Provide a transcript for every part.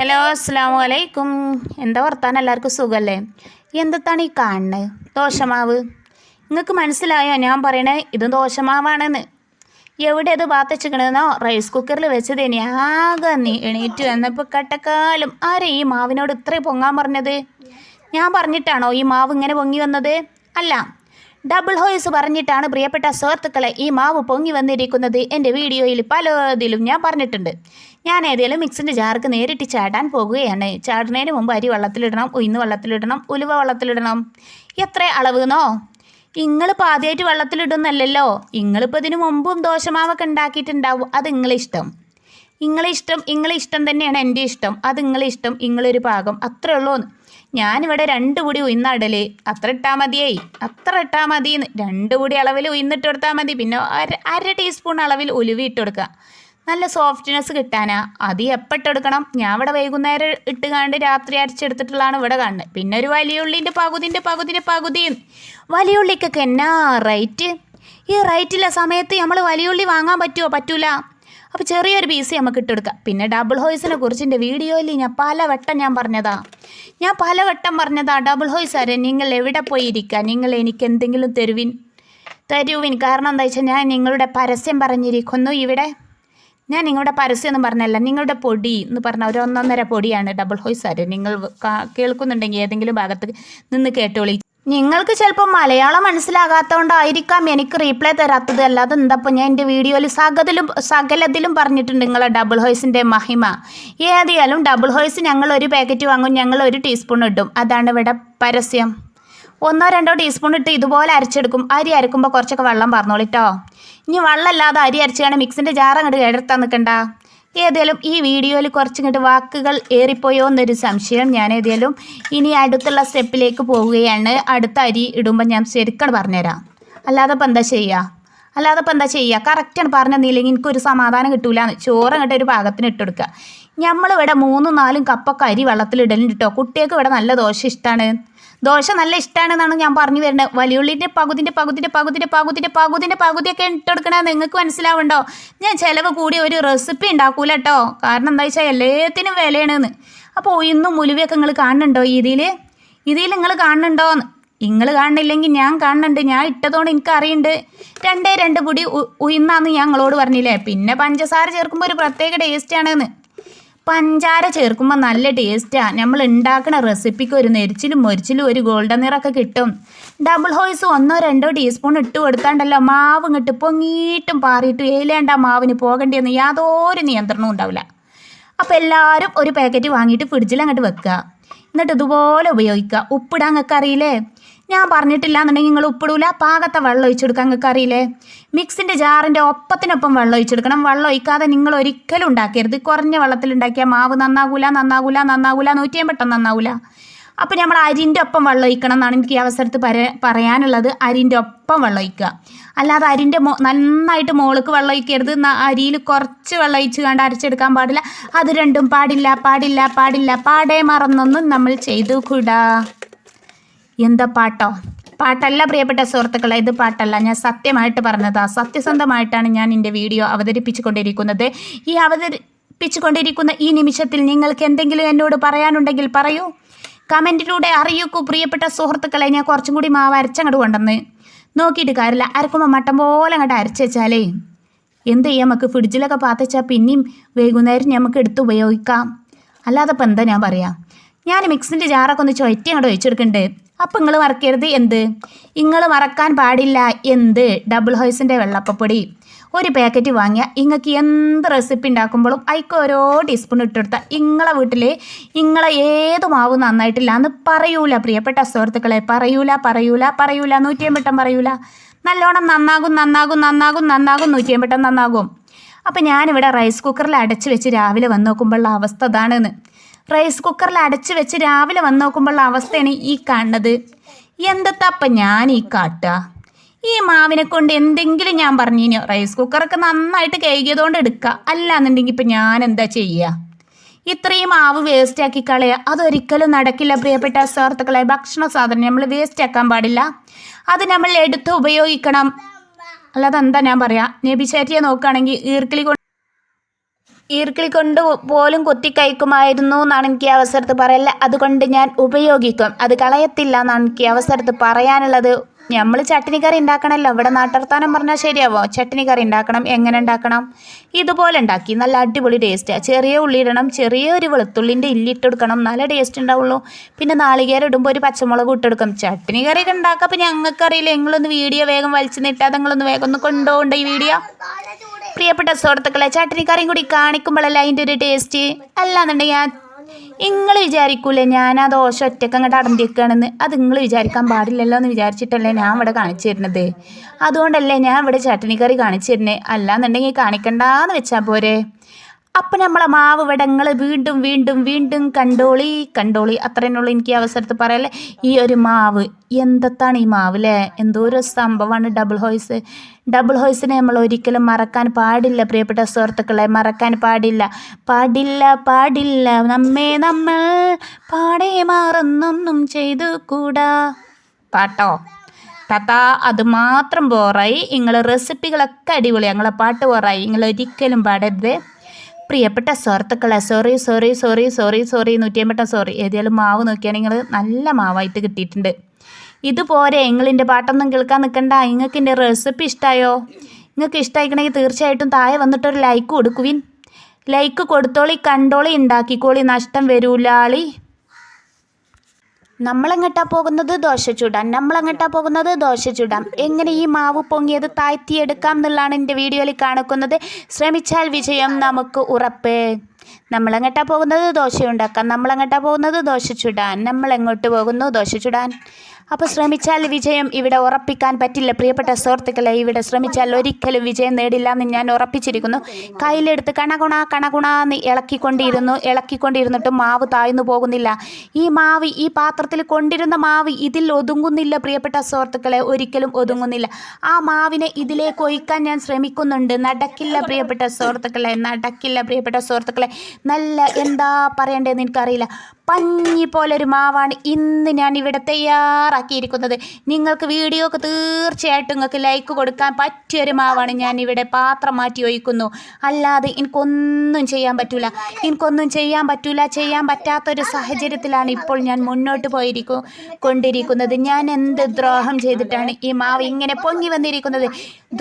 Hello അസ്സാം വലൈക്കും എന്താ വർത്താനം? എല്ലാവർക്കും സുഖമല്ലേ എന്താണ് ഈ കാണുന്നത് ദോശമാവ്. നിങ്ങൾക്ക് മനസ്സിലായോ? ഞാൻ പറയണേ ഇത് ദോശമാവാണെന്ന്. എവിടെ അത് പാത്തച്ചിക്കണെന്നോ റൈസ് കുക്കറിൽ വെച്ചത് ഇനി ആകെ നീ എണീറ്റ് വന്നപ്പോൾ കട്ടക്കാലം. ആരെ ഈ മാവിനോട് ഇത്രയും പൊങ്ങാൻ പറഞ്ഞത്? ഞാൻ പറഞ്ഞിട്ടാണോ ഈ മാവ് ഇങ്ങനെ പൊങ്ങി വന്നത്? അല്ല ഡബിൾ ഹോയ്സ് പറഞ്ഞിട്ടാണ് പ്രിയപ്പെട്ട സുഹൃത്തുക്കളെ ഈ മാവ് പൊങ്ങി വന്നിരിക്കുന്നത്. എന്റെ വീഡിയോയിൽ പലതിലും ഞാൻ പറഞ്ഞിട്ടുണ്ട്. ഞാൻ ഏതെങ്കിലും മിക്സിന്റെ ജാർക്ക് നേരിട്ട് ചാടാൻ പോകുകയാണ്. ചാടുന്നതിന് മുമ്പ് അരി വെള്ളത്തിലിടണം ഉയിന്ന് വെള്ളത്തിലിടണം ഉലുവ വെള്ളത്തിലിടണം. എത്ര അളവെന്നോ? ഇങ്ങളിപ്പോൾ ആദ്യമായിട്ട് വെള്ളത്തിലിടുന്നല്ലല്ലോ. ഇങ്ങളിപ്പോൾ ഇതിനു മുമ്പും ദോശമാവൊക്കെ ഉണ്ടാക്കിയിട്ടുണ്ടാവും. അത് നിങ്ങളെ ഇഷ്ടം. ഇങ്ങളെ ഇഷ്ടം ഇങ്ങളെ ഇഷ്ടം തന്നെയാണ് എന്റെ ഇഷ്ടം. അത് ഇങ്ങളെ ഇഷ്ടം ഇങ്ങളൊരു പാകം. അത്രേ ഉള്ളൂ ഞാനിവിടെ രണ്ട് പൊടി ഉയർന്നടൽ അത്ര ഇട്ടാൽ മതിയായി. അത്ര ഇട്ടാൽ മതി രണ്ട് പൊടി അളവിൽ ഉയർന്നിട്ട് കൊടുത്താൽ മതി. പിന്നെ അര അര ടീസ്പൂൺ അളവിൽ ഉലുവി ഇട്ട് കൊടുക്കുക. നല്ല സോഫ്റ്റ്നെസ് കിട്ടാനാ. അത് എപ്പോൾ ഇട്ടെടുക്കണം ഞാൻ ഇവിടെ വൈകുന്നേരം ഇട്ട് കണ്ട് രാത്രി അരച്ചെടുത്തിട്ടുള്ളതാണ് ഇവിടെ കാണുന്നത്. പിന്നെ ഒരു വലിയ ഉള്ളിന്റെ പകുതിന്റെ പകുതിന്റെ പകുതിയും വലിയ ഉള്ളിക്കൊക്കെ എന്നാ റേറ്റ് ഈ റേറ്റില്ല സമയത്ത് നമ്മൾ വലിയ ഉള്ളി വാങ്ങാൻ പറ്റുമോ പറ്റൂല. അപ്പോൾ ചെറിയൊരു പീസ് നമുക്ക് ഇട്ടെടുക്കാം. പിന്നെ ഡബിൾ ഹോയ്സിനെ കുറിച്ച് എന്റെ വീഡിയോയിൽ ഞാൻ പലവട്ടം ഞാൻ പറഞ്ഞതാ. ഞാൻ പലവട്ടം പറഞ്ഞതാ ഡബിൾ ഹോയ്സ് ആരെ നിങ്ങൾ എവിടെ പോയി ഇരിക്കുക നിങ്ങൾ എനിക്ക് എന്തെങ്കിലും തരുവിൻ തരുവിൻ. കാരണം എന്താ വെച്ചാൽ ഞാൻ നിങ്ങളുടെ പരസ്യം പറഞ്ഞിരിക്കുന്നു ഇവിടെ. ഞാൻ നിങ്ങളുടെ പരസ്യം എന്ന് പറഞ്ഞല്ല നിങ്ങളുടെ പൊടി എന്ന് പറഞ്ഞ ഒരു ഒന്നൊന്നര പൊടിയാണ് ഡബിൾ ഹോയ്സ് ആര്. നിങ്ങൾ കേൾക്കുന്നുണ്ടെങ്കിൽ ഏതെങ്കിലും ഭാഗത്ത് നിന്ന് കേട്ടോളി. നിങ്ങൾക്ക് ചിലപ്പോൾ മലയാളം മനസ്സിലാകാത്തതുകൊണ്ടായിരിക്കാം എനിക്ക് റീപ്ലൈ തരാത്തത്. അല്ലാതെ എന്താപ്പോൾ ഞാൻ എന്റെ വീഡിയോയിൽ സകലത്തിലും സകലത്തിലും പറഞ്ഞിട്ടുണ്ട് നിങ്ങളെ ഡബിൾ ഹോയ്സിന്റെ മഹിമ. ഏതായാലും ഡബിൾ ഹോയ്സ് ഞങ്ങൾ ഒരു പാക്കറ്റ് വാങ്ങും ഞങ്ങൾ ഒരു ടീസ്പൂൺ ഇടും. അതാണ് ഇവിടെ പരസ്യം. ഒന്നോ രണ്ടോ ടീസ്പൂൺ ഇട്ട് ഇതുപോലെ അരച്ചെടുക്കും. അരി അരക്കുമ്പോൾ കുറച്ചൊക്കെ വെള്ളം പറഞ്ഞോളിട്ടോ ഇനി വെള്ളമില്ലാതെ അരി അരച്ചാണ് മിക്സിന്റെ ജാർ അങ്ങോട്ട് എടുത്താൽ നിൽക്കണ്ട ഏതായാലും ഈ വീഡിയോയിൽ കുറച്ചിങ്ങോട്ട് വാക്കുകൾ ഏറിപ്പോയോ എന്നൊരു സംശയം ഞാൻ ഏതായാലും ഇനി അടുത്തുള്ള സ്റ്റെപ്പിലേക്ക് പോവുകയാണ്. അടുത്ത അരി ഇടുമ്പോൾ ഞാൻ ശരിക്കും പറഞ്ഞുതരാം. അല്ലാതെ ഇപ്പം എന്താ ചെയ്യുക അല്ലാതെ ഇപ്പം എന്താ ചെയ്യുക കറക്റ്റാണ് പറഞ്ഞെന്നില്ലെങ്കിൽ എനിക്കൊരു സമാധാനം കിട്ടൂല ചോറ് അങ്ങോട്ട് ഒരു പാകത്തിന് ഇട്ടെടുക്കുക നമ്മളിവിടെ മൂന്നും നാലും കപ്പൊക്കെ അരി വെള്ളത്തിലിടലുണ്ട് കേട്ടോ കുട്ടികൾക്ക് ഇവിടെ നല്ല ദോശ ഇഷ്ടമാണ് ദോശ നല്ല ഇഷ്ടമാണെന്നാണ് ഞാൻ പറഞ്ഞു വരുന്നത്. വലിയുള്ളിന്റെ പകുതിന്റെ പകുതിന്റെ പകുതിന്റെ പകുതിന്റെ പകുതിന്റെ പകുതിയൊക്കെ ഇട്ടെടുക്കണേ നിങ്ങൾക്ക് മനസ്സിലാവുണ്ടോ? ഞാൻ ചിലവ് കൂടി ഒരു റെസിപ്പി ഉണ്ടാക്കൂല കേട്ടോ കാരണം എന്താ വെച്ചാൽ എല്ലാത്തിനും വിലയാണെന്ന്. അപ്പോൾ ഇന്നും മുലുവയൊക്കെ നിങ്ങൾ കാണുന്നുണ്ടോ ഇതിൽ ഇതിൽ നിങ്ങൾ കാണുന്നുണ്ടോ എന്ന് നിങ്ങൾ കാണുന്നില്ലെങ്കിൽ ഞാൻ കാണുന്നുണ്ട്. ഞാൻ ഇട്ടതുകൊണ്ട് എനിക്ക് അറിയുന്നുണ്ട് രണ്ടേ രണ്ട് പൊടി ഉയർന്നാന്ന് ഞാൻ നിങ്ങളോട് പറഞ്ഞില്ലേ? പിന്നെ പഞ്ചസാര ചേർക്കുമ്പോൾ ഒരു പ്രത്യേക ടേസ്റ്റാണെന്ന് പഞ്ചാര ചേർക്കുമ്പോൾ നല്ല ടേസ്റ്റാണ് നമ്മൾ ഉണ്ടാക്കുന്ന റെസിപ്പിക്ക് ഒരു നെരിച്ചിലും മൊരിച്ചിലും ഒരു ഗോൾഡൻ നിറമൊക്കെ കിട്ടും. ഡബിൾ ഹോയ്സ് ഒന്നോ രണ്ടോ ടീസ്പൂൺ ഇട്ട് കൊടുത്താണ്ടല്ലോ മാവ് ഇങ്ങോട്ട് പൊങ്ങിയിട്ടും പാറിയിട്ടും ഏലേണ്ട മാവിന് പോകേണ്ടിയെന്ന് യാതൊരു നിയന്ത്രണവും ഉണ്ടാവില്ല. അപ്പോൾ എല്ലാവരും ഒരു പാക്കറ്റ് വാങ്ങിയിട്ട് ഫ്രിഡ്ജിൽ അങ്ങോട്ട് വെക്കുക എന്നിട്ട് ഇതുപോലെ ഉപയോഗിക്കുക ഉപ്പിടാൻ നിങ്ങൾക്ക് അറിയില്ലേ ഞാൻ പറഞ്ഞിട്ടില്ല എന്നുണ്ടെങ്കിൽ നിങ്ങൾ ഉപ്പിടൂല. പാകത്തെ വെള്ളം ഒഴിച്ചു കൊടുക്കാൻ നിങ്ങൾക്ക് അറിയില്ലേ മിക്സിന്റെ ജാറിന്റെ ഒപ്പത്തിനൊപ്പം വെള്ളം ഒഴിച്ചെടുക്കണം. വെള്ളം ഒഴിക്കാതെ നിങ്ങൾ ഒരിക്കലും ഉണ്ടാക്കരുത്. കുറഞ്ഞ വെള്ളത്തിൽ ഉണ്ടാക്കിയ മാവ് നന്നാകൂല നന്നാകൂല നന്നാകൂല നൂറ്റിയും പെട്ടെന്ന് നന്നാവൂല. അപ്പോൾ നമ്മൾ അരിന്റെ ഒപ്പം വെള്ളം ഒഴിക്കണം എന്നാണ് എനിക്ക് ഈ അവസരത്ത് പറ പറയാനുള്ളത്. അരിന്റെ ഒപ്പം വെള്ളം ഒഴിക്കുക. അല്ലാതെ അരിന്റെ മോ നന്നായിട്ട് മോൾക്ക് വെള്ളം ഒഴിക്കരുത്. അരിയിൽ കുറച്ച് വെള്ളം ഒഴിച്ച് കണ്ട് അരച്ചെടുക്കാൻ പാടില്ല. അത് രണ്ടും പാടില്ല പാടില്ല പാടില്ല. പാടേ മറന്നൊന്നും നമ്മൾ ചെയ്തു കൂടാ എന്താ പാട്ടോ? പാട്ടല്ല പ്രിയപ്പെട്ട സുഹൃത്തുക്കളെ ഇത് പാട്ടല്ല. ഞാൻ സത്യമായിട്ട് പറഞ്ഞതാ. സത്യസന്ധമായിട്ടാണ് ഞാൻ എന്റെ വീഡിയോ അവതരിപ്പിച്ചുകൊണ്ടിരിക്കുന്നത്. ഈ അവതരിപ്പിച്ചുകൊണ്ടിരിക്കുന്ന ഈ നിമിഷത്തിൽ നിങ്ങൾക്ക് എന്തെങ്കിലും എന്നോട് പറയാനുണ്ടെങ്കിൽ പറയൂ. കമന്റിലൂടെ അറിയിക്കൂ പ്രിയപ്പെട്ട സുഹൃത്തുക്കളെ. ഞാൻ കുറച്ചും കൂടി മാവ് അരച്ചങ്ങോട്ട് കൊണ്ടുവന്ന് നോക്കിയിട്ട് കാര്യമില്ല. അരക്കുമ്പോൾ മട്ടം പോലെ അങ്ങോട്ട് അരച്ച് വെച്ചാലേ എന്ത് ചെയ്യാം? നമുക്ക് ഫ്രിഡ്ജിലൊക്കെ പാത്തച്ചാൽ പിന്നെയും വൈകുന്നേരം നമുക്ക് എടുത്ത് ഉപയോഗിക്കാം. അല്ലാതെ ഇപ്പം എന്താ ഞാൻ പറയാം? ഞാൻ മിക്സിന്റെ ജാറൊക്കെ ഒന്ന് ചുയറ്റി അങ്ങോട്ട് ഒഴിച്ചെടുക്കുന്നുണ്ട് അപ്പം നിങ്ങൾ മറക്കരുത് എന്ത്? നിങ്ങൾ മറക്കാൻ പാടില്ല എന്ത്? ഡബിൾ ഹോയ്സിന്റെ വെള്ളപ്പപ്പൊടി. ഒരു പാക്കറ്റ് വാങ്ങിയാൽ നിങ്ങൾക്ക് എന്ത് റെസിപ്പി ഉണ്ടാക്കുമ്പോഴും അതിക്ക് ഓരോ ടീസ്പൂൺ ഇട്ടെടുത്താൽ നിങ്ങളെ വീട്ടിൽ നിങ്ങളെ ഏത് മാവ് നന്നായിട്ടില്ല എന്ന് പറയൂല പ്രിയപ്പെട്ട സുഹൃത്തുക്കളെ. പറയൂല പറയൂല പറയൂല. നൂറ്റിയമ്പട്ടം പറയൂല. നല്ലോണം നന്നാകും നന്നാകും നന്നാകും നന്നാകും നൂറ്റിയമ്പട്ടം നന്നാകും. അപ്പം ഞാനിവിടെ റൈസ് കുക്കറിൽ അടച്ച് വെച്ച് രാവിലെ വന്ന് നോക്കുമ്പോഴുള്ള അവസ്ഥ അതാണെന്ന്. റൈസ് കുക്കറിൽ അടച്ചു വെച്ച് രാവിലെ വന്ന് നോക്കുമ്പോഴുള്ള അവസ്ഥയാണ് ഈ കാണുന്നത്. എന്തത്തപ്പം ഞാൻ ഈ കാട്ട? ഈ മാവിനെ കൊണ്ട് എന്തെങ്കിലും ഞാൻ പറഞ്ഞിനോ? റൈസ് കുക്കറൊക്കെ നന്നായിട്ട് കഴുകിയതുകൊണ്ട് എടുക്കുക അല്ലാന്നുണ്ടെങ്കിൽ ഇപ്പം ഞാൻ എന്താ ചെയ്യുക ഇത്രയും മാവ് വേസ്റ്റ് ആക്കി കളയുക അതൊരിക്കലും നടക്കില്ല പ്രിയപ്പെട്ട സുഹൃത്തുക്കളെ. ഭക്ഷണ സാധനം നമ്മൾ വേസ്റ്റ് ആക്കാൻ പാടില്ല. അത് നമ്മൾ എടുത്ത് ഉപയോഗിക്കണം. അല്ലാതെ എന്താ ഞാൻ പറയാ? നബിശാരിയെ നോക്കുകയാണെങ്കിൽ ഈർക്കിളി കൊണ്ട് ഈർക്കിളി കൊണ്ട് പോലും കൊത്തി കഴിക്കുമായിരുന്നു എന്നാണ് എനിക്ക് അവസരത്ത് പറയല്ല അതുകൊണ്ട് ഞാൻ ഉപയോഗിക്കും. അത് കളയത്തില്ല എന്നാണ് എനിക്ക് അവസരത്ത് പറയാനുള്ളത്. നമ്മൾ ചട്ടിനി കറി ഉണ്ടാക്കണമല്ലോ. ഇവിടെ നാട്ടർത്താനം പറഞ്ഞാൽ ശരിയാവോ? ചട്ടിനി കറി ഉണ്ടാക്കണം. എങ്ങനെ ഉണ്ടാക്കണം? ഇതുപോലെ ഉണ്ടാക്കി. നല്ല അടിപൊളി ടേസ്റ്റാണ് ചെറിയ ഉള്ളി ഇടണം. ചെറിയ ഒരു വെളുത്തുള്ളിന്റെ ഇല്ലിട്ട് കൊടുക്കണം. നല്ല ടേസ്റ്റ് ഉണ്ടാവുള്ളൂ. പിന്നെ നാളികേരം ഇടുമ്പോൾ ഒരു പച്ചമുളക് ഇട്ടെടുക്കും ചട്ടിനി കറിയൊക്കെ ഉണ്ടാക്കാം അപ്പോൾ ഞങ്ങൾക്കറിയില്ല? നിങ്ങളൊന്ന് വീഡിയോ വേഗം വലിച്ചു നിട്ടാതെ നിങ്ങളൊന്ന് വേഗം ഒന്ന് കൊണ്ടുപോകണ്ട ഈ വീഡിയോ പ്രിയപ്പെട്ട സുഹൃത്തുക്കളെ ചട്നി കറിയും കൂടി കാണിക്കുമ്പോഴല്ല അതിന്റെ ഒരു ടേസ്റ്റ് അല്ലാന്നുണ്ടെങ്കിൽ നിങ്ങൾ വിചാരിക്കൂലേ ഞാൻ ആ ദോശ ഒറ്റയ്ക്ക് അങ്ങോട്ട് അടന്തിക്കുകയാണെന്ന് അത് നിങ്ങൾ വിചാരിക്കാൻ പാടില്ലല്ലോ എന്ന് വിചാരിച്ചിട്ടല്ലേ ഞാൻ ഇവിടെ കാണിച്ചു തരുന്നത്. അതുകൊണ്ടല്ലേ ഞാൻ ഇവിടെ ചട്ടിനി കറി കാണിച്ചു തരുന്നത്. അല്ലാന്നുണ്ടെങ്കിൽ കാണിക്കണ്ടാന്ന് വെച്ചാൽ പോരെ. അപ്പം നമ്മളെ മാവ് വിടങ്ങൾ വീണ്ടും വീണ്ടും വീണ്ടും കണ്ടോളി കണ്ടോളി. അത്രേനുള്ളൂ എനിക്ക് അവസരത്ത് പറയല്ലേ ഈ ഒരു മാവ് എന്തത്താണ് ഈ മാവ് അല്ലേ എന്തോ ഒരു സംഭവമാണ് ഡബിൾ ഹോയ്സ് ഡബിൾ ഹോയ്സിനെ നമ്മൾ ഒരിക്കലും മറക്കാൻ പാടില്ല പ്രിയപ്പെട്ട സുഹൃത്തുക്കളെ. മറക്കാൻ പാടില്ല. പാടില്ല പാടില്ല. നമ്മെ നമ്മൾ പാടെ മാറുന്നൊന്നും ചെയ്തു കൂടാ പാട്ടോ? താത്ത അത് മാത്രം ബോറായി നിങ്ങളെ റെസിപ്പികളൊക്കെ അടിപൊളി. ഞങ്ങളെ പാട്ട് ബോറായി നിങ്ങൾ ഒരിക്കലും പാടരുത്. പ്രിയപ്പെട്ട സുഹൃത്തുക്കളെ sorry sorry sorry sorry sorry നൂറ്റിയമ്പട്ട sorry ഏതായാലും മാവ് നോക്കിയാണെങ്കിൽ നല്ല മാവായിട്ട് കിട്ടിയിട്ടുണ്ട്. ഇതുപോലെ നിങ്ങളിന്റെ പാട്ടൊന്നും കേൾക്കാൻ നിൽക്കണ്ട. നിങ്ങൾക്ക് എന്റെ റെസിപ്പി ഇഷ്ടമായോ നിങ്ങൾക്ക് ഇഷ്ടമായിക്കണമെങ്കിൽ തീർച്ചയായിട്ടും താഴെ വന്നിട്ടൊരു ലൈക്ക് കൊടുക്കുവിൻ ലൈക്ക് കൊടുത്തോളി കണ്ടോളി ഉണ്ടാക്കിക്കോളി. നഷ്ടം വരൂലാളി. നമ്മളെങ്ങട്ടാ പോകുന്നത്? ദോശ ചുടാൻ നമ്മളെങ്ങട്ടാ പോകുന്നത്? ദോശ ചുടാം എങ്ങനെ ഈ മാവ് പൊങ്ങിയത് താഴ്ത്തിയെടുക്കാം എന്നുള്ളതാണ് എന്റെ വീഡിയോയിൽ കാണിക്കുന്നത് ശ്രമിച്ചാൽ വിജയം നമുക്ക് ഉറപ്പ്. നമ്മളെങ്ങട്ടാ പോകുന്നത്? ദോശ ഉണ്ടാക്കാൻ നമ്മളെങ്ങട്ടാ പോകുന്നത്? ദോശ ചുടാൻ. നമ്മളെങ്ങോട്ട് പോകുന്നു? ദോശ ചുടാൻ. അപ്പോൾ ശ്രമിച്ചാൽ വിജയം ഇവിടെ ഉറപ്പിക്കാൻ പറ്റില്ല. പ്രിയപ്പെട്ട സുഹൃത്തുക്കളെ ഇവിടെ ശ്രമിച്ചാൽ ഒരിക്കലും വിജയം നേടില്ല എന്ന് ഞാൻ ഉറപ്പിച്ചിരിക്കുന്നു. കയ്യിലെടുത്ത് കണകുണ കണകുണ എന്ന് ഇളക്കിക്കൊണ്ടിരുന്നു. ഇളക്കിക്കൊണ്ടിരുന്നിട്ടും മാവ് താഴ്ന്നു പോകുന്നില്ല. ഈ മാവ് ഈ പാത്രത്തിൽ കൊണ്ടിരുന്ന മാവ് ഇതിൽ ഒതുങ്ങുന്നില്ല. പ്രിയപ്പെട്ട സുഹൃത്തുക്കളെ ഒരിക്കലും ഒതുങ്ങുന്നില്ല. ആ മാവിനെ ഇതിലേക്ക് ഒഴിക്കാൻ ഞാൻ ശ്രമിക്കുന്നുണ്ട്. നടക്കില്ല പ്രിയപ്പെട്ട സുഹൃത്തുക്കളെ നടക്കില്ല പ്രിയപ്പെട്ട സുഹൃത്തുക്കളെ. നല്ല എന്താ പറയേണ്ടതെന്ന് എനിക്കറിയില്ല. പഞ്ഞി പോലൊരു മാവാണ് ഇന്ന് ഞാൻ ഇവിടെ തയ്യാറാക്കിയിരിക്കുന്നത്. നിങ്ങൾക്ക് വീഡിയോ ഒക്കെ തീർച്ചയായിട്ടും നിങ്ങൾക്ക് ലൈക്ക് കൊടുക്കാൻ പറ്റിയൊരു മാവാണ് ഞാൻ ഇവിടെ പാത്രം മാറ്റി ഒഴിക്കുന്നു. അല്ലാതെ എനിക്കൊന്നും ചെയ്യാൻ പറ്റൂല. എനിക്കൊന്നും ചെയ്യാൻ പറ്റൂല. ചെയ്യാൻ പറ്റാത്തൊരു സാഹചര്യത്തിലാണ് ഇപ്പോൾ ഞാൻ മുന്നോട്ട് പോയിരിക്കും കൊണ്ടിരിക്കുന്നത്. ഞാൻ എന്ത് ദ്രോഹം ചെയ്തിട്ടാണ് ഈ മാവ് ഇങ്ങനെ പൊങ്ങി വന്നിരിക്കുന്നത്?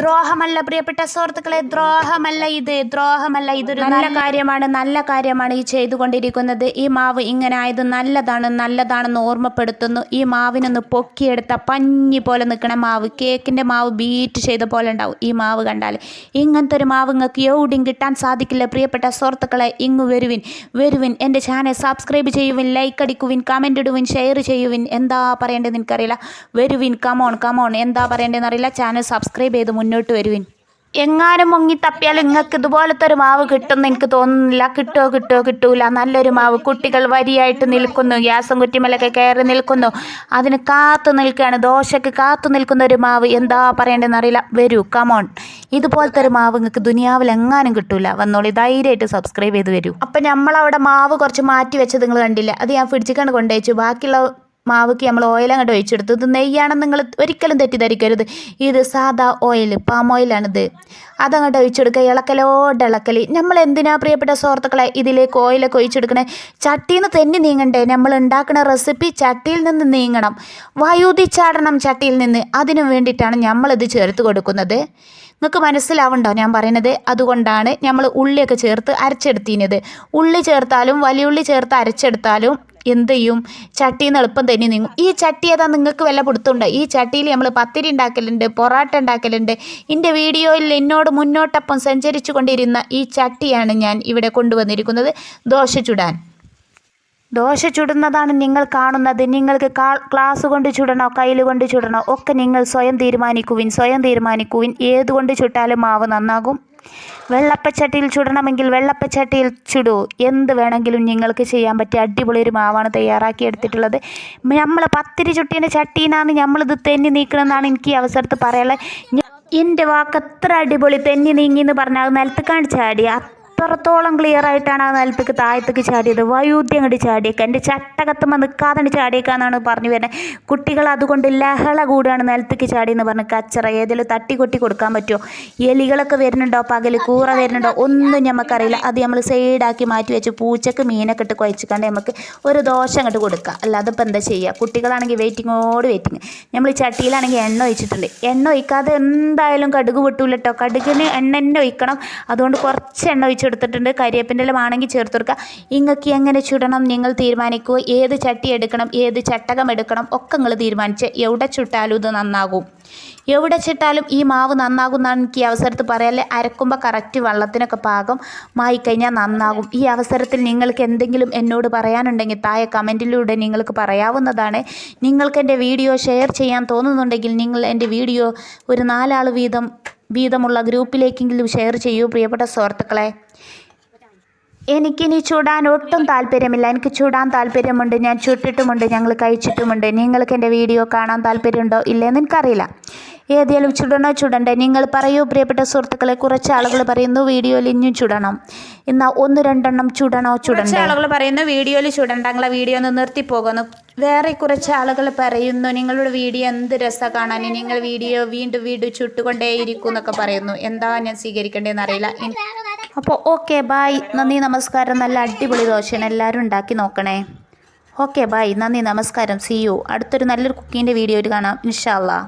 ദ്രോഹമല്ല പ്രിയപ്പെട്ട സുഹൃത്തുക്കളെ ദ്രോഹമല്ല ഇത്. ദ്രോഹമല്ല ഇതൊരു നല്ല കാര്യമാണ്. നല്ല കാര്യമാണ് ഈ ചെയ്തുകൊണ്ടിരിക്കുന്നത്. ഈ മാവ് ഇങ്ങനെ ആയത് നല്ലതാണ് നല്ലതാണെന്ന് ഓർമ്മപ്പെടുത്തുന്നു. ഈ മാവിനൊന്ന് പൊക്കിയെടുത്ത പഞ്ഞി പോലെ നിൽക്കണ മാവ് കേക്കിന്റെ മാവ് ബീറ്റ് ചെയ്ത പോലെ ഉണ്ടാവും ഈ മാവ് കണ്ടാൽ ഇങ്ങനത്തെ ഒരു മാവ് നിങ്ങൾക്ക് എവിടെയും കിട്ടാൻ സാധിക്കില്ല. പ്രിയപ്പെട്ട സുഹൃത്തുക്കളെ ഇങ്ങ് വരുവിൻ വരുവിൻ. എന്റെ ചാനൽ സബ്സ്ക്രൈബ് ചെയ്യുവിൻ ലൈക്ക് അടിക്കുവിൻ കമന്റ് ഇടുവിൻ ഷെയർ ചെയ്യുവിൻ. എന്താ പറയേണ്ടത് എനിക്കറിയില്ല. വരുവിൻ കമോൺ കമോൺ എന്താ പറയേണ്ടതെന്ന് അറിയില്ല. ചാനൽ സബ്സ്ക്രൈബ് ചെയ്ത് മുന്നോട്ട് വരുവിൻ. എങ്ങാനും മുങ്ങി തപ്പിയാൽ നിങ്ങൾക്ക് ഇതുപോലത്തെ ഒരു മാവ് കിട്ടുമെന്ന് എനിക്ക് തോന്നുന്നില്ല. കിട്ടുമോ കിട്ടുമോ കിട്ടൂല. നല്ലൊരു മാവ്. കുട്ടികൾ വരിയായിട്ട് നിൽക്കുന്നു. ഗ്യാസും കുറ്റിമലൊക്കെ കയറി നിൽക്കുന്നു. അതിന് കാത്തു നിൽക്കുകയാണ്. ദോശയ്ക്ക് കാത്തു നിൽക്കുന്ന ഒരു മാവ് എന്താ പറയേണ്ടതെന്ന് അറിയില്ല. വരൂ കമോൺ ഇതുപോലത്തെ ഒരു മാവ് നിങ്ങൾക്ക് ദുനിയാവിൽ എങ്ങാനും കിട്ടൂല. വന്നോളി ധൈര്യമായിട്ട് സബ്സ്ക്രൈബ് ചെയ്ത് വരൂ. അപ്പം നമ്മളവിടെ മാവ് കുറച്ച് മാറ്റി വെച്ചത് നിങ്ങൾ കണ്ടില്ല? അത് ഞാൻ ഫ്രിഡ്ജിക്കാണ് കൊണ്ടുവച്ചു ബാക്കിയുള്ള മാവുക്ക് നമ്മൾ ഓയിൽ അങ്ങോട്ട് ഒഴിച്ചെടുത്തു. ഇത് നെയ്യാണെന്ന് നിങ്ങൾ ഒരിക്കലും തെറ്റിദ്ധരിക്കരുത്. ഇത് സാധാ ഓയിൽ പാം ഓയിലാണിത് അതങ്ങോട്ട് ഒഴിച്ചെടുക്കുക. ഇളക്കലോട് ഇളക്കൽ നമ്മൾ എന്തിനാ പ്രിയപ്പെട്ട സുഹൃത്തുക്കളെ ഇതിലേക്ക് ഓയിലൊക്കെ ഒഴിച്ചെടുക്കണേ? ചട്ടിയിൽ നിന്ന് തെന്നി നീങ്ങണ്ടേ? നമ്മൾ ഉണ്ടാക്കുന്ന റെസിപ്പി ചട്ടിയിൽ നിന്ന് നീങ്ങണം. വയുതിച്ചാടണം ചട്ടിയിൽ നിന്ന്. അതിനു വേണ്ടിയിട്ടാണ് നമ്മളിത് ചേർത്ത് കൊടുക്കുന്നത്. നിങ്ങൾക്ക് മനസ്സിലാവുണ്ടോ ഞാൻ പറയുന്നത്? അതുകൊണ്ടാണ് നമ്മൾ ഉള്ളിയൊക്കെ ചേർത്ത് അരച്ചെടുത്തിനത് ഉള്ളി ചേർത്താലും വലിയ ഉള്ളി ചേർത്ത് അരച്ചെടുത്താലും എന്ത് ചെയ്യും? ചട്ടിയിൽ എളുപ്പം തന്നെ നീങ്ങും. ഈ ചട്ടി ഏതാ നിങ്ങൾക്ക് വല്ല പൊടുത്തുണ്ട് ഈ ചട്ടിയിൽ നമ്മൾ പത്തിരി ഉണ്ടാക്കലുണ്ട് പൊറാട്ട ഉണ്ടാക്കലുണ്ട്. എന്റെ വീഡിയോയിൽ എന്നോട് മുന്നോട്ടൊപ്പം സഞ്ചരിച്ചു കൊണ്ടിരുന്ന ഈ ചട്ടിയാണ് ഞാൻ ഇവിടെ കൊണ്ടുവന്നിരിക്കുന്നത്. ദോശ ചുടാൻ. ദോശ ചുടുന്നതാണ് നിങ്ങൾ കാണുന്നത്. നിങ്ങൾക്ക് ക്ലാസ് കൊണ്ട് ചുടണോ കയ്യിൽ കൊണ്ട് ചുടണോ ഒക്കെ നിങ്ങൾ സ്വയം തീരുമാനിക്കുവിൻ. സ്വയം തീരുമാനിക്കുവിൻ. ഏതുകൊണ്ട് ചുട്ടാലും മാവ് നന്നാകും. വെള്ളപ്പച്ചട്ടിയിൽ ചുടണമെങ്കിൽ വെള്ളപ്പച്ചട്ടിയിൽ ചുടൂ. എന്ത് വേണമെങ്കിലും നിങ്ങൾക്ക് ചെയ്യാൻ പറ്റിയ അടിപൊളി ഒരു മാവാണ് തയ്യാറാക്കി എടുത്തിട്ടുള്ളത്. നമ്മൾ പത്തിരി ചുട്ടീന്റെ ചട്ടീനാണ് നമ്മളിത് തെന്നി നീക്കണമെന്നാണ് എനിക്ക് ഈ അവസരത്ത് പറയാനുള്ളത്. എന്റെ വാക്ക് അത്ര അടിപൊളി തെന്നി നീങ്ങി എന്ന് പറഞ്ഞാൽ നിലത്ത് കാണിച്ചാടി എത്രത്തോളം ക്ലിയർ ആയിട്ടാണ് ആ നിലത്തേക്ക് താഴത്തേക്ക് ചാടിയത്. വൈദ്യം അങ്ങോട്ട് ചാടിയേക്കുക എന്റെ ചട്ടകത്തുമ്പോൾ നിൽക്കാതെ ചാടിയേക്കാന്നാണ് പറഞ്ഞു വരുന്നത്. കുട്ടികൾ അതുകൊണ്ട് ലഹള കൂടുകയാണ് നിലത്തേക്ക് ചാടിയെന്ന് പറഞ്ഞു കച്ചറ ഏതെങ്കിലും തട്ടി കൊട്ടി കൊടുക്കാൻ പറ്റുമോ? എലികളൊക്കെ വരുന്നുണ്ടോ? പകൽ കൂറ വരുന്നുണ്ടോ? ഒന്നും നമുക്കറിയില്ല അത് നമ്മൾ സൈഡാക്കി മാറ്റി വെച്ച് പൂച്ചക്ക് മീനൊക്കെ ഇട്ട് കുഴച്ചിക്കാണ്ട് നമുക്ക് ഒരു ദോശ അങ്ങോട്ട് കൊടുക്കുക അല്ലാതെ ഇപ്പം എന്താ ചെയ്യുക കുട്ടികളാണെങ്കിൽ വെയിറ്റിങ്ങോട് വെയിറ്റിങ് നമ്മൾ ചട്ടിയിലാണെങ്കിൽ എണ്ണ ഒഴിച്ചിട്ടുണ്ട്. എണ്ണ ഒഴിക്കാതെ എന്തായാലും കടുക് പൊട്ടൂല കേട്ടോ കടുകിന് എണ്ണ തന്നെ ഒഴിക്കണം. അതുകൊണ്ട് കുറച്ച് എണ്ണ ഒഴിച്ചെടുത്തിട്ടുണ്ട് കരിയേപ്പിന്റെ കരിയപ്പിന്റെ ആണെങ്കിൽ ചേർത്ത് കൊടുക്കുക. ഇങ്ങക്ക് എങ്ങനെ ചുടണം നിങ്ങൾ തീരുമാനിക്കുക ഏത് ചട്ടി എടുക്കണം ഏത് ചട്ടകം എടുക്കണം ഒക്കെ നിങ്ങൾ തീരുമാനിച്ച് എവിടെ ചുട്ടാലും ഇത് നന്നാകും. എവിടെ ചിട്ടാലും ഈ മാവ് നന്നാകും എന്നാണ് എനിക്ക് ഈ അവസരത്തിൽ പറയാല്ലേ അരക്കുമ്പോൾ കറക്റ്റ് വെള്ളത്തിനൊക്കെ പാകം മായിക്കഴിഞ്ഞാൽ നന്നാകും. ഈ അവസരത്തിൽ നിങ്ങൾക്ക് എന്തെങ്കിലും എന്നോട് പറയാനുണ്ടെങ്കിൽ താഴെ കമന്റിലൂടെ നിങ്ങൾക്ക് പറയാവുന്നതാണ്. നിങ്ങൾക്ക് എന്റെ വീഡിയോ ഷെയർ ചെയ്യാൻ തോന്നുന്നുണ്ടെങ്കിൽ നിങ്ങൾ എന്റെ വീഡിയോ ഒരു നാലാൾ വീതം വീതമുള്ള ഗ്രൂപ്പിലേക്കെങ്കിലും ഷെയർ ചെയ്യൂ പ്രിയപ്പെട്ട സുഹൃത്തുക്കളെ. എനിക്കിനി ചൂടാൻ ഒട്ടും താല്പര്യമില്ല. എനിക്ക് ചൂടാൻ താല്പര്യമുണ്ട് ഞാൻ ചുട്ടിട്ടുമുണ്ട് ഞങ്ങൾ കഴിച്ചിട്ടുമുണ്ട്. നിങ്ങൾക്ക് എന്റെ വീഡിയോ കാണാൻ താല്പര്യമുണ്ടോ ഇല്ലെന്ന് എനിക്കറിയില്ല. ഏതെങ്കിലും ചുടണോ ചുടണ്ടേ. നിങ്ങൾ പറയൂ പ്രിയപ്പെട്ട സുഹൃത്തുക്കളെ കുറച്ച് ആളുകൾ പറയുന്നു വീഡിയോയിൽ ഇനിയും ചുടണം. എന്നാൽ ഒന്ന് രണ്ടെണ്ണം ചുടണോ ചുടണ്ടേ? ആളുകൾ പറയുന്നു വീഡിയോയിൽ ചുടണ്ട വീഡിയോ ഒന്ന് നിർത്തിപ്പോകുന്നു. വേറെ കുറച്ച് ആളുകൾ പറയുന്നു നിങ്ങളുടെ വീഡിയോ എന്ത് രസമാണ് കാണാൻ? നിങ്ങൾ വീഡിയോ വീണ്ടും വീണ്ടും ചുട്ടുകൊണ്ടേയിരിക്കും എന്നൊക്കെ പറയുന്നു. എന്താ ഞാൻ സ്വീകരിക്കേണ്ടതെന്ന് അറിയില്ല. അപ്പോൾ ഓക്കെ ബായ് നന്ദി നമസ്കാരം. നല്ല അടിപൊളി ദോശയാണ്. എല്ലാവരും ഉണ്ടാക്കി നോക്കണേ. ഓക്കെ ബായ് നന്ദി നമസ്കാരം. സി യു അടുത്തൊരു നല്ലൊരു കുക്കിങ്ങിന്റെ വീഡിയോയിൽ കാണാം. ഇൻഷാല്ലാ